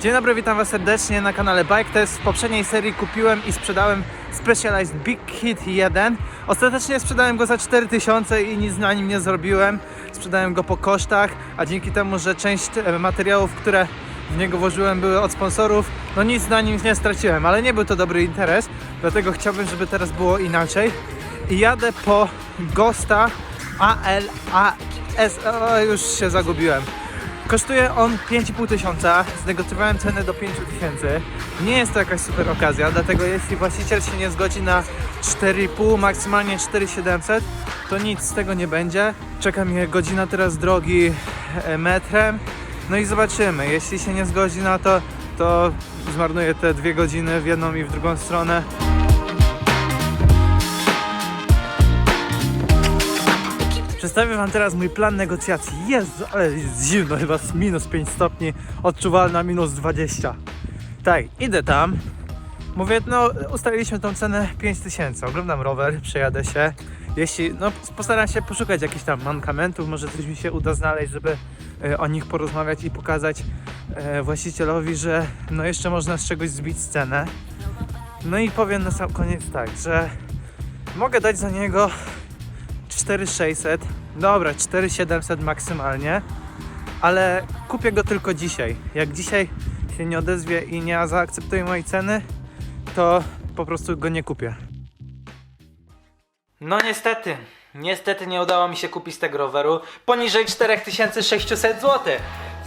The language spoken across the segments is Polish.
Dzień dobry, witam Was serdecznie na kanale Bike Test. W poprzedniej serii kupiłem i sprzedałem Specialized Big Hit 1. Ostatecznie sprzedałem go za 4000 i nic na nim nie zrobiłem. Sprzedałem go po kosztach, a dzięki temu, że część e, materiałów, które w niego włożyłem były od sponsorów, no nic na nim nie straciłem, ale nie był to dobry interes, dlatego chciałbym, żeby teraz było inaczej. I jadę po Gosta ALAS, o, już się zagubiłem. Kosztuje on 5,5 tysiąca, znegocjowałem cenę do 5 tysięcy. Nie jest to jakaś super okazja, dlatego jeśli właściciel się nie zgodzi na 4,5, maksymalnie 4,700, to nic z tego nie będzie. Czeka mnie godzina teraz drogi e, metrem, no i zobaczymy. Jeśli się nie zgodzi na to, to zmarnuję te dwie godziny w jedną i w drugą stronę. Przedstawię Wam teraz mój plan negocjacji. Jezu, ale jest zimno, chyba z minus 5 stopni, odczuwalna minus 20. Tak, idę tam. Mówię, no ustaliliśmy tą cenę 5000. Oglądam rower, przejadę się. Jeśli, no postaram się poszukać jakichś tam mankamentów, może coś mi się uda znaleźć, żeby e, o nich porozmawiać i pokazać e, właścicielowi, że no jeszcze można z czegoś zbić cenę. No i powiem na sam koniec tak, że mogę dać za niego 4600, dobra 4700 maksymalnie, ale kupię go tylko dzisiaj. Jak dzisiaj się nie odezwie i nie zaakceptuje mojej ceny, to po prostu go nie kupię. No niestety, niestety nie udało mi się kupić tego roweru poniżej 4600 zł.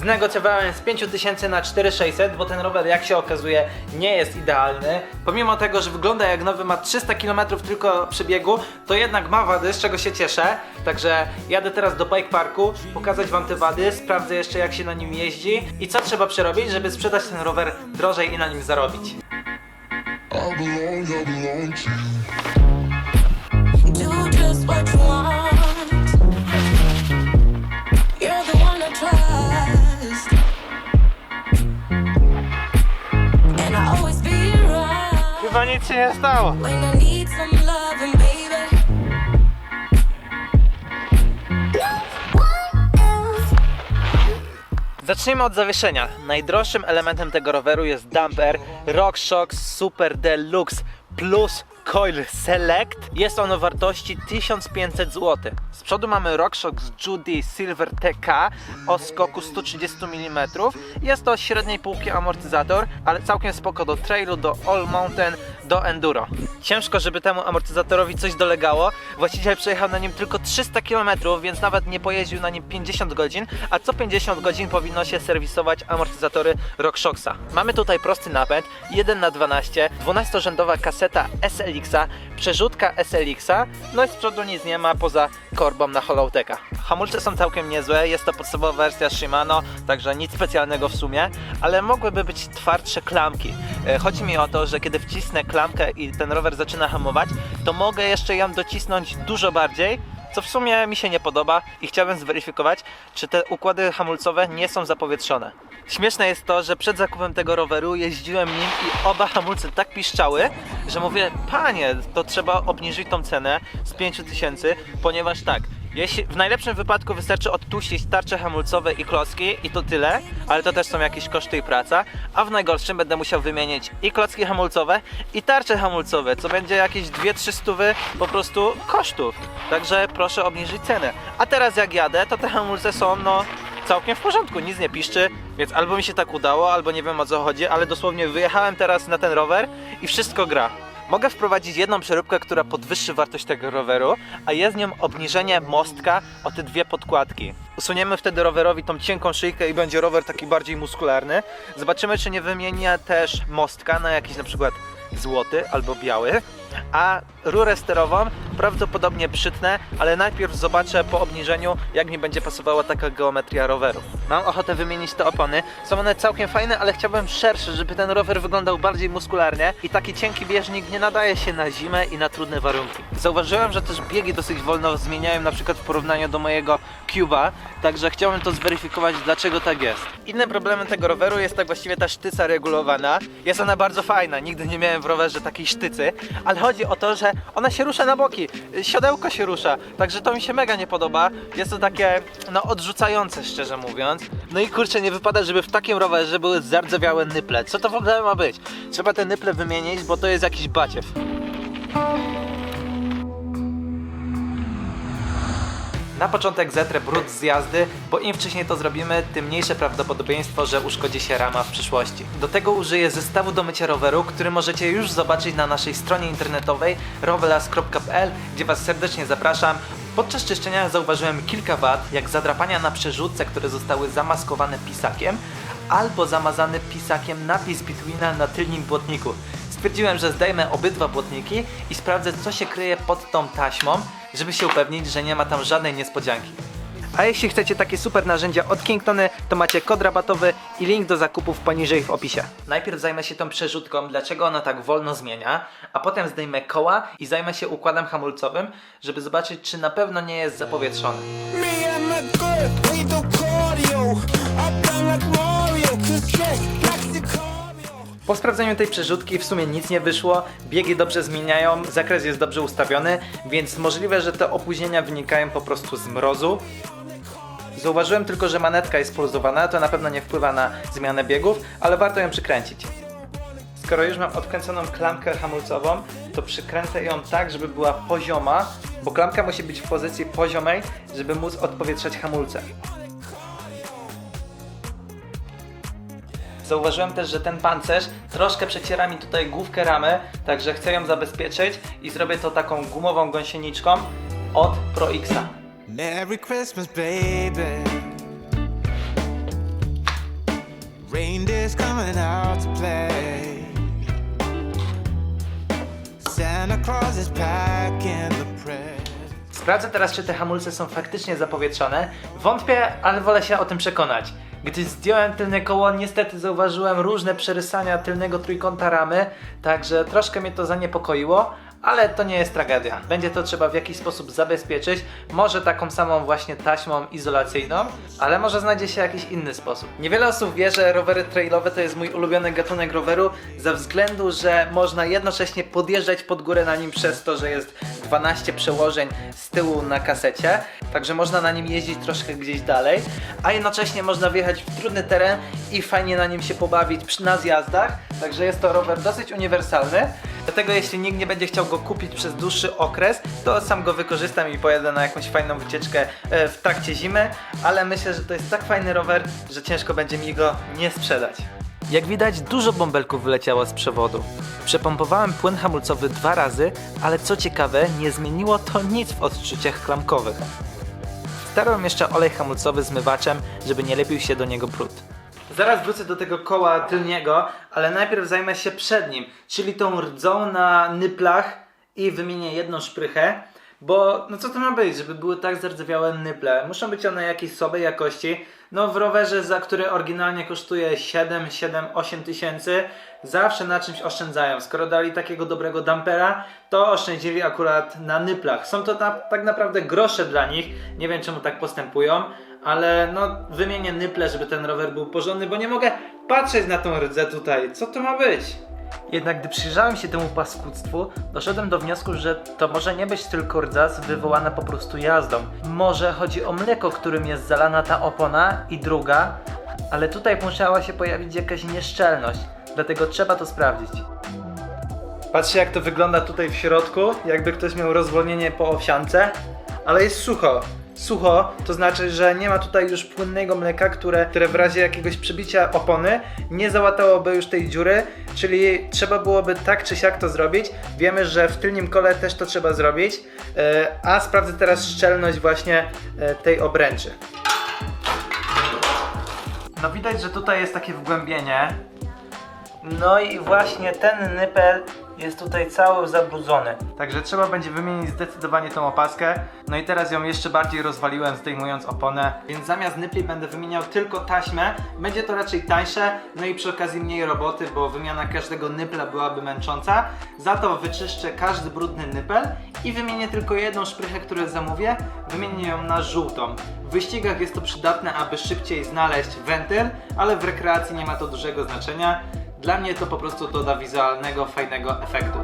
Znegocjowałem z 5000 na 4600, bo ten rower jak się okazuje nie jest idealny. Pomimo tego, że wygląda jak nowy, ma 300 km tylko przebiegu, to jednak ma wady, z czego się cieszę. Także jadę teraz do bike parku, pokazać wam te wady, sprawdzę jeszcze jak się na nim jeździ i co trzeba przerobić, żeby sprzedać ten rower drożej i na nim zarobić. I belong, I belong to you. Się nie stało. Zacznijmy od zawieszenia. Najdroższym elementem tego roweru jest dumper RockShox Super Deluxe Plus Coil Select. Jest on o wartości 1500 zł. Z przodu mamy RockShox Judy Silver TK o skoku 130 mm. Jest to średniej półki amortyzator, ale całkiem spoko do trailu, do all mountain, do enduro. Ciężko, żeby temu amortyzatorowi coś dolegało. Właściciel przejechał na nim tylko 300 km, więc nawet nie pojeździł na nim 50 godzin, a co 50 godzin powinno się serwisować amortyzatory RockShoxa. Mamy tutaj prosty napęd, 1 na 12 12-rzędowa kaseta SLX-a, przerzutka SLX-a, no i z przodu nic nie ma poza korbą na Hollowteka. Hamulce są całkiem niezłe, jest to podstawowa wersja Shimano, także nic specjalnego w sumie, ale mogłyby być twardsze klamki. E, Chodzi mi o to, że kiedy wcisnę klamkę i ten rower zaczyna hamować, to mogę jeszcze ją docisnąć dużo bardziej, co w sumie mi się nie podoba i chciałbym zweryfikować, czy te układy hamulcowe nie są zapowietrzone. Śmieszne jest to, że przed zakupem tego roweru jeździłem nim i oba hamulce tak piszczały, że mówię, panie, to trzeba obniżyć tą cenę z 5000, ponieważ tak, jeśli w najlepszym wypadku wystarczy odtuścić tarcze hamulcowe i klocki i to tyle, ale to też są jakieś koszty i praca, a w najgorszym będę musiał wymienić i klocki hamulcowe i tarcze hamulcowe, co będzie jakieś 2-3 stówy po prostu kosztów. Także proszę obniżyć cenę. A teraz jak jadę, to te hamulce są no całkiem w porządku, nic nie piszczy, więc albo mi się tak udało, albo nie wiem o co chodzi, ale dosłownie wyjechałem teraz na ten rower i wszystko gra. Mogę wprowadzić jedną przeróbkę, która podwyższy wartość tego roweru, a jest nią obniżenie mostka o te dwie podkładki. Usuniemy wtedy rowerowi tą cienką szyjkę i będzie rower taki bardziej muskularny. Zobaczymy, czy nie wymienię też mostka na jakiś na przykład złoty albo biały. A rurę sterową prawdopodobnie przytnę, ale najpierw zobaczę po obniżeniu, jak mi będzie pasowała taka geometria roweru. Mam ochotę wymienić te opony. Są one całkiem fajne, ale chciałbym szersze, żeby ten rower wyglądał bardziej muskularnie i taki cienki bieżnik nie nadaje się na zimę i na trudne warunki. Zauważyłem, że też biegi dosyć wolno zmieniają na przykład w porównaniu do mojego Cuba, także chciałbym to zweryfikować, dlaczego tak jest. Innym problemem tego roweru jest tak właściwie ta sztyca regulowana. Jest ona bardzo fajna, nigdy nie miałem w rowerze takiej sztycy, ale chodzi o to, że ale ona się rusza na boki, siodełko się rusza, także to mi się mega nie podoba. Jest to takie, no odrzucające szczerze mówiąc. No i kurczę, nie wypada, żeby w takim rowerze były zardzewiałe nyple. Co to w ogóle ma być? Trzeba te nyple wymienić, bo to jest jakiś baciew. Na początek zetrę brud z jazdy, bo im wcześniej to zrobimy, tym mniejsze prawdopodobieństwo, że uszkodzi się rama w przyszłości. Do tego użyję zestawu do mycia roweru, który możecie już zobaczyć na naszej stronie internetowej rowelas.pl, gdzie Was serdecznie zapraszam. Podczas czyszczenia zauważyłem kilka wad, jak zadrapania na przerzutce, które zostały zamaskowane pisakiem, albo zamazany pisakiem napis Bitwina na tylnym błotniku. Stwierdziłem, że zdejmę obydwa błotniki i sprawdzę, co się kryje pod tą taśmą, żeby się upewnić, że nie ma tam żadnej niespodzianki. A jeśli chcecie takie super narzędzia od Kingtony, to macie kod rabatowy i link do zakupów poniżej w opisie. Najpierw zajmę się tą przerzutką, dlaczego ona tak wolno zmienia, a potem zdejmę koła i zajmę się układem hamulcowym, żeby zobaczyć, czy na pewno nie jest zapowietrzony. Me and my good, we do Po sprawdzeniu tej przerzutki w sumie nic nie wyszło, biegi dobrze zmieniają, zakres jest dobrze ustawiony, więc możliwe, że te opóźnienia wynikają po prostu z mrozu. Zauważyłem tylko, że manetka jest pulsowana, to na pewno nie wpływa na zmianę biegów, ale warto ją przykręcić. Skoro już mam odkręconą klamkę hamulcową, to przykręcę ją tak, żeby była pozioma, bo klamka musi być w pozycji poziomej, żeby móc odpowietrzać hamulce. Zauważyłem też, że ten pancerz troszkę przeciera mi tutaj główkę ramy, także chcę ją zabezpieczyć i zrobię to taką gumową gąsieniczką od Pro Xa. Merry Christmas, baby. Reindeer's coming out to play. Santa Claus is packing the presents. Sprawdzę teraz, czy te hamulce są faktycznie zapowietrzone. Wątpię, ale wolę się o tym przekonać. Gdy zdjąłem tylne koło, niestety zauważyłem różne przerysania tylnego trójkąta ramy, także troszkę mnie to zaniepokoiło, ale to nie jest tragedia. Będzie to trzeba w jakiś sposób zabezpieczyć, może taką samą właśnie taśmą izolacyjną, ale może znajdzie się jakiś inny sposób. Niewiele osób wie, że rowery trailowe to jest mój ulubiony gatunek roweru, ze względu, że można jednocześnie podjeżdżać pod górę na nim przez to, że jest 12 przełożeń z tyłu na kasecie, także można na nim jeździć troszkę gdzieś dalej, a jednocześnie można wjechać w trudny teren i fajnie na nim się pobawić na zjazdach, także jest to rower dosyć uniwersalny. Dlatego jeśli nikt nie będzie chciał go kupić przez dłuższy okres, to sam go wykorzystam i pojadę na jakąś fajną wycieczkę e, w trakcie zimy, ale myślę, że to jest tak fajny rower, że ciężko będzie mi go nie sprzedać. Jak widać, dużo bąbelków wyleciało z przewodu. Przepompowałem płyn hamulcowy dwa razy, ale co ciekawe, nie zmieniło to nic w odczuciach klamkowych. Starłem jeszcze olej hamulcowy zmywaczem, żeby nie lepił się do niego brud. Zaraz wrócę do tego koła tylniego, ale najpierw zajmę się przednim, czyli tą rdzą na nyplach i wymienię jedną szprychę, bo no co to ma być, żeby były tak zardzewiałe nyple? Muszą być one jakiejś słabej jakości. No w rowerze, za który oryginalnie kosztuje 7, 7, 8 tysięcy, zawsze na czymś oszczędzają. Skoro dali takiego dobrego dampera, to oszczędzili akurat na nyplach. Są to tak naprawdę grosze dla nich, nie wiem czemu tak postępują, ale no wymienię nyple, żeby ten rower był porządny, bo nie mogę patrzeć na tą rdzę tutaj. Co to ma być? Jednak gdy przyjrzałem się temu paskudztwu, doszedłem do wniosku, że to może nie być tylko rdza wywołana po prostu jazdą. Może chodzi o mleko, którym jest zalana ta opona i druga, ale tutaj musiała się pojawić jakaś nieszczelność, dlatego trzeba to sprawdzić. Patrzcie jak to wygląda tutaj w środku, jakby ktoś miał rozwolnienie po owsiance, ale jest sucho. Sucho, to znaczy, że nie ma tutaj już płynnego mleka, które, które w razie jakiegoś przebicia opony nie załatałoby już tej dziury, czyli trzeba byłoby tak czy siak to zrobić. Wiemy, że w tylnym kole też to trzeba zrobić, e, a sprawdzę teraz szczelność właśnie e, tej obręczy. No widać, że tutaj jest takie wgłębienie, no i właśnie ten nypel jest tutaj cały zabrudzony. Także trzeba będzie wymienić zdecydowanie tą opaskę. No i teraz ją jeszcze bardziej rozwaliłem zdejmując oponę. Więc zamiast nypli będę wymieniał tylko taśmę. Będzie to raczej tańsze, no i przy okazji mniej roboty, bo wymiana każdego nypla byłaby męcząca. Za to wyczyszczę każdy brudny nypel i wymienię tylko jedną szprychę, którą zamówię. Wymienię ją na żółtą. W wyścigach jest to przydatne, aby szybciej znaleźć wentyl, ale w rekreacji nie ma to dużego znaczenia. Dla mnie to po prostu doda wizualnego, fajnego efektu.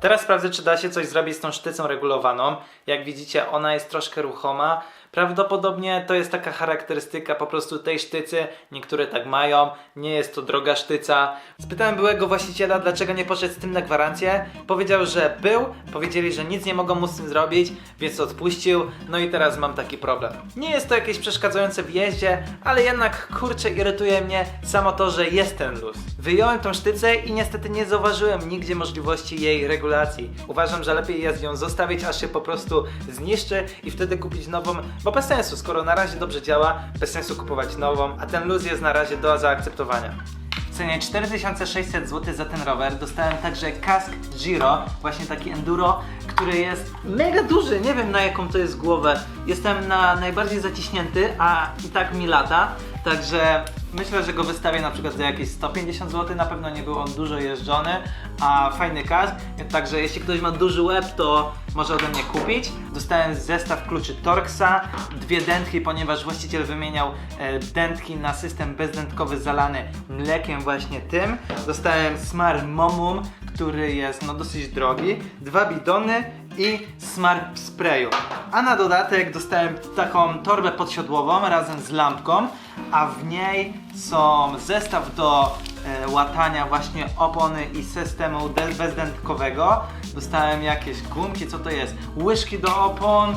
Teraz sprawdzę, czy da się coś zrobić z tą sztycą regulowaną. Jak widzicie, ona jest troszkę ruchoma, Prawdopodobnie to jest taka charakterystyka po prostu tej sztycy. Niektóre tak mają, nie jest to droga sztyca. Spytałem byłego właściciela, dlaczego nie poszedł z tym na gwarancję. Powiedział, że był, powiedzieli, że nic nie mogą mu z tym zrobić, więc odpuścił. No i teraz mam taki problem. Nie jest to jakieś przeszkadzające w jeździe, ale jednak kurczę irytuje mnie samo to, że jest ten luz. Wyjąłem tą sztycę i niestety nie zauważyłem nigdzie możliwości jej regulacji. Uważam, że lepiej jest ją zostawić, aż się po prostu zniszczy i wtedy kupić nową, bo bez sensu, skoro na razie dobrze działa, bez sensu kupować nową, a ten luz jest na razie do zaakceptowania. W cenie 4600 zł za ten rower dostałem także kask Giro, właśnie taki enduro, który jest mega duży, nie wiem na jaką to jest głowę. Jestem na najbardziej zaciśnięty, a i tak mi lata, także myślę, że go wystawię na przykład za jakieś 150 zł, na pewno nie był on dużo jeżdżony, a fajny kask, także jeśli ktoś ma duży łeb, to może ode mnie kupić. Dostałem zestaw kluczy Torxa, dwie dętki, ponieważ właściciel wymieniał e, dętki na system bezdętkowy zalany mlekiem właśnie tym. Dostałem Smar Momum, który jest no dosyć drogi, dwa bidony i smar w sprayu. A na dodatek dostałem taką torbę podsiodłową razem z lampką, a w niej są zestaw do e, łatania właśnie opony i systemu bezdętkowego. Dostałem jakieś gumki, co to jest? Łyżki do opon, e,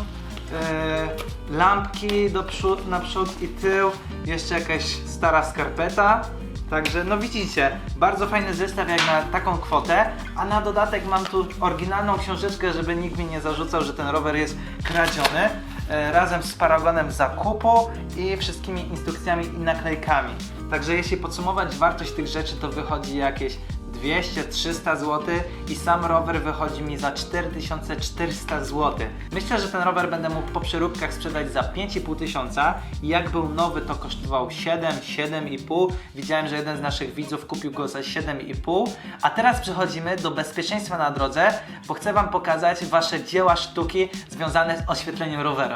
lampki do przód, naprzód i tył, jeszcze jakaś stara skarpeta. Także no widzicie, bardzo fajny zestaw jak na taką kwotę, a na dodatek mam tu oryginalną książeczkę, żeby nikt mi nie zarzucał, że ten rower jest kradziony, e, razem z paragonem zakupu i wszystkimi instrukcjami i naklejkami. Także jeśli podsumować wartość tych rzeczy, to wychodzi jakieś 200-300 zł i sam rower wychodzi mi za 4400 zł. Myślę, że ten rower będę mógł po przeróbkach sprzedać za 5500 tysiąca i jak był nowy to kosztował 7, 7,5. Widziałem, że jeden z naszych widzów kupił go za 7,5. A teraz przechodzimy do bezpieczeństwa na drodze, bo chcę Wam pokazać Wasze dzieła sztuki związane z oświetleniem roweru.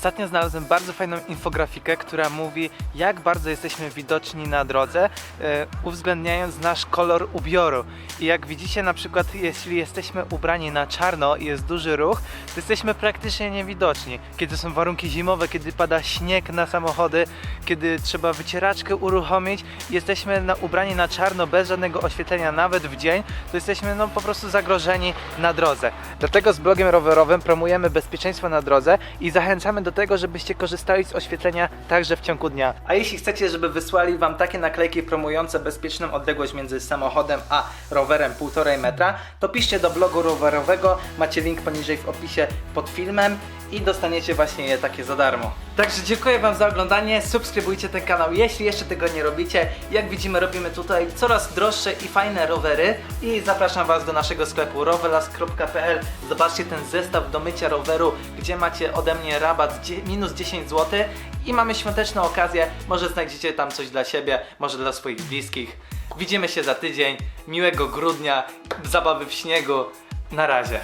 Ostatnio znalazłem bardzo fajną infografikę, która mówi, jak bardzo jesteśmy widoczni na drodze, e, uwzględniając nasz kolor ubioru. I jak widzicie, na przykład, jeśli jesteśmy ubrani na czarno i jest duży ruch, to jesteśmy praktycznie niewidoczni. Kiedy są warunki zimowe, kiedy pada śnieg na samochody, kiedy trzeba wycieraczkę uruchomić, jesteśmy na, ubrani na czarno bez żadnego oświetlenia, nawet w dzień, to jesteśmy no, po prostu zagrożeni na drodze. Dlatego z blogiem rowerowym promujemy bezpieczeństwo na drodze i zachęcamy do tego, żebyście korzystali z oświetlenia także w ciągu dnia. A jeśli chcecie, żeby wysłali Wam takie naklejki promujące bezpieczną odległość między samochodem a rowerem 1,5 metra, to piszcie do blogu rowerowego, macie link poniżej w opisie pod filmem i dostaniecie właśnie je takie za darmo. Także dziękuję Wam za oglądanie, subskrybujcie ten kanał, jeśli jeszcze tego nie robicie. Jak widzimy robimy tutaj coraz droższe i fajne rowery i zapraszam Was do naszego sklepu rowelas.pl Zobaczcie ten zestaw do mycia roweru, gdzie macie ode mnie rabat minus 10 zł i mamy świąteczną okazję, może znajdziecie tam coś dla siebie, może dla swoich bliskich. Widzimy się za tydzień, miłego grudnia, zabawy w śniegu, na razie.